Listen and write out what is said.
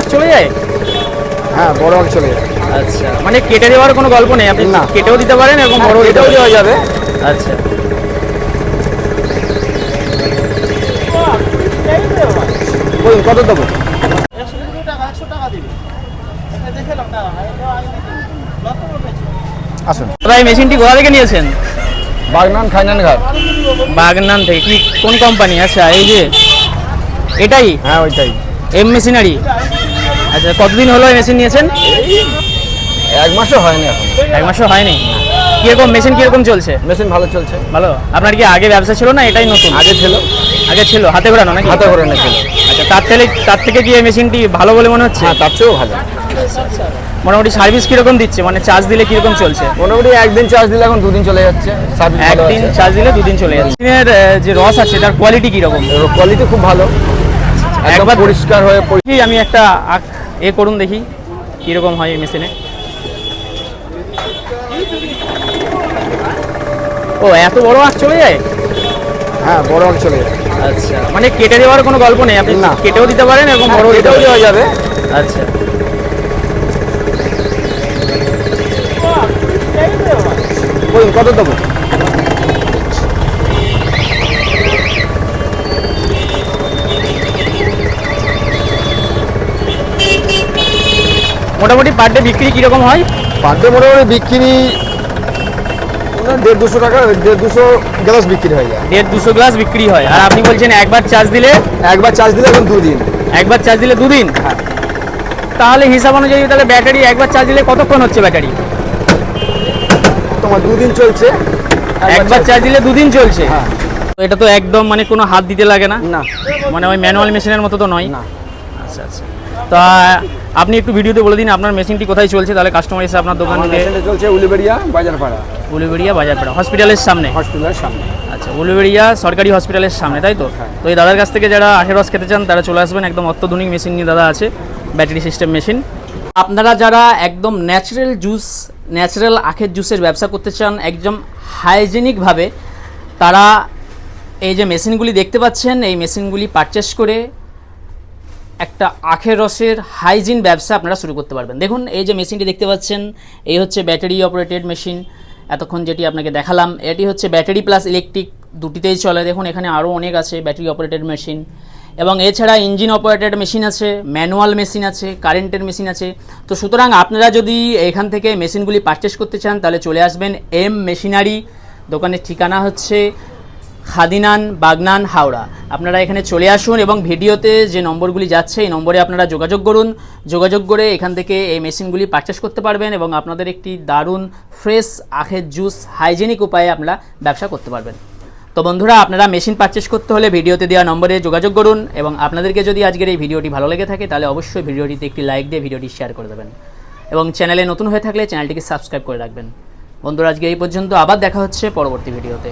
আঁশ চলে যায়? হ্যাঁ বড় আগ চলে যায়। আচ্ছা মানে কেটে দেওয়ার কোনো গল্প নেই? আপনি না। কেটেও দিতে পারেন এরকম বড় এটাও দেওয়া যাবে। আচ্ছা। বলুন কত দেবো? আসুন। মেশিনটি কোথা থেকে নিয়েছেন? বাগনান খাইনান ঘাট। বাগনান থেকে। কি কোন কোম্পানি? আচ্ছা এই যে এটাই? হ্যাঁ ওইটাই। এম মেশিনারি আচ্ছা কতদিন হলো এই মেশিন নিয়েছেন? এক মাসও হয়নি এখন। এক মাসও হয়নি। কীরকম মেশিন কীরকম চলছে? মেশিন ভালো চলছে। ভালো? আপনার কি আগে ব্যবসা ছিল না? এটাই নতুন? আগে ছিল। আগে ছিল? হাতে ঘোরানো নাকি? হাতে ঘোরানো ছিল। আচ্ছা তার থেকে তার থেকে কি এই মেশিনটি ভালো বলে মনে হচ্ছে? হ্যাঁ তার চেয়েও ভালো। মোটামুটি সার্ভিস কীরকম দিচ্ছে? মানে চার্জ দিলে কীরকম চলছে? মোটামুটি একদিন চার্জ দিলে এখন দুদিন চলে যাচ্ছে। একদিন চার্জ দিলে দুদিন চলে যাচ্ছে। মেশিনের যে রস আছে তার কোয়ালিটি কীরকম? কোয়ালিটি খুব ভালো। একবার- পরিষ্কার হয়ে আমি একটা আখ এ করুন দেখি কীরকম হয় এই মেশিনে। ও এত বড় আখ চলে যায়? হ্যাঁ বড় আগ চলে যায়। আচ্ছা মানে কেটে দেওয়ার কোনো গল্প নেই আপনি না। কেটেও দিতে পারেন এরকম বড় দিতে এটাও দেওয়া যাবে। আচ্ছা। বলুন কত দেবো? মোটামুটি পার ডে বিক্রি কীরকম হয়? পার ডে মোটামুটি বিক্রি দেড় দুশো টাকা দেড় দুশো গ্লাস বিক্রি হয়ে যায় দেড় দুশো গ্লাস বিক্রি হয়। আর আপনি বলছেন একবার চার্জ দিলে? একবার চার্জ দিলে এখন দুদিন। একবার চার্জ দিলে দুদিন? হ্যাঁ। তাহলে হিসাব অনুযায়ী তাহলে ব্যাটারি একবার চার্জ দিলে কতক্ষণ হচ্ছে ব্যাটারি তোমার দুদিন চলছে। একবার চার্জ দিলে দুদিন চলছে? হ্যাঁ। তো এটা তো একদম মানে কোনো হাত দিতে লাগে না? না। মানে ওই ম্যানুয়াল মেশিনের মতো তো নয়? না। আচ্ছা আচ্ছা। তা আপনি একটু ভিডিওতে বলে দিন আপনার মেশিনটি কোথায় চলছে তাহলে কাস্টমার এসে আপনার দোকান থেকে চলছে উলিবেড়িয়া বাজারপাড়া। উলুবেড়িয়া বাজারপাড়া হসপিটালের সামনে? হসপিটালের সামনে। আচ্ছা উলুবেড়িয়া সরকারি হসপিটালের সামনে তাই তো? হ্যাঁ। তো এই দাদার কাছ থেকে যারা আখের রস খেতে চান তারা চলে আসবেন একদম অত্যাধুনিক মেশিন নিয়ে দাদা আছে ব্যাটারি সিস্টেম মেশিন আপনারা যারা একদম ন্যাচারাল জুস ন্যাচারাল আখের জুসের ব্যবসা করতে চান একদম হাইজেনিকভাবে তারা এই যে মেশিনগুলি দেখতে পাচ্ছেন এই মেশিনগুলি পারচেস করে একটা আখের রসের হাইজিন ব্যবসা আপনারা শুরু করতে পারবেন। দেখুন, এই যে মেশিনটি দেখতে পাচ্ছেন, এই হচ্ছে ব্যাটারি অপারেটেড মেশিন এতক্ষণ যেটি আপনাকে দেখালাম, এটি হচ্ছে ব্যাটারি প্লাস ইলেকট্রিক দুটিতেই চলে। দেখুন, এখানে আরও অনেক আছে ব্যাটারি অপারেটেড মেশিন এবং এছাড়া ইঞ্জিন অপারেটেড মেশিন আছে ম্যানুয়াল মেশিন আছে কারেন্টের মেশিন আছে। তো সুতরাং আপনারা যদি এখান থেকে মেশিনগুলি পারচেস করতে চান, তাহলে চলে আসবেন এম মেশিনারি দোকানের ঠিকানা হচ্ছে খাদিনান, বাগনান, হাওড়া। আপনারা এখানে চলে আসুন এবং ভিডিওতে যে নম্বরগুলি যাচ্ছে, এই নম্বরে আপনারা যোগাযোগ করুন। যোগাযোগ করে এখান থেকে এই মেশিনগুলি পারচেস করতে পারবেন এবং আপনাদের একটি দারুণ ফ্রেশ আখের জুস হাইজেনিক উপায়ে আপনারা ব্যবসা করতে পারবেন। তো বন্ধুরা, আপনারা মেশিন পারচেস করতে হলে ভিডিওতে দেওয়া নম্বরে যোগাযোগ করুন এবং আপনাদেরকে যদি আজকের এই ভিডিওটি ভালো লেগে থাকে, তাহলে অবশ্যই ভিডিওটিতে একটি লাইক দিয়ে ভিডিওটি শেয়ার করে দেবেন এবং চ্যানেলে নতুন হয়ে থাকলে চ্যানেলটিকে সাবস্ক্রাইব করে রাখবেন। বন্ধুরা, আজকে এই পর্যন্ত আবার দেখা হচ্ছে পরবর্তী ভিডিওতে।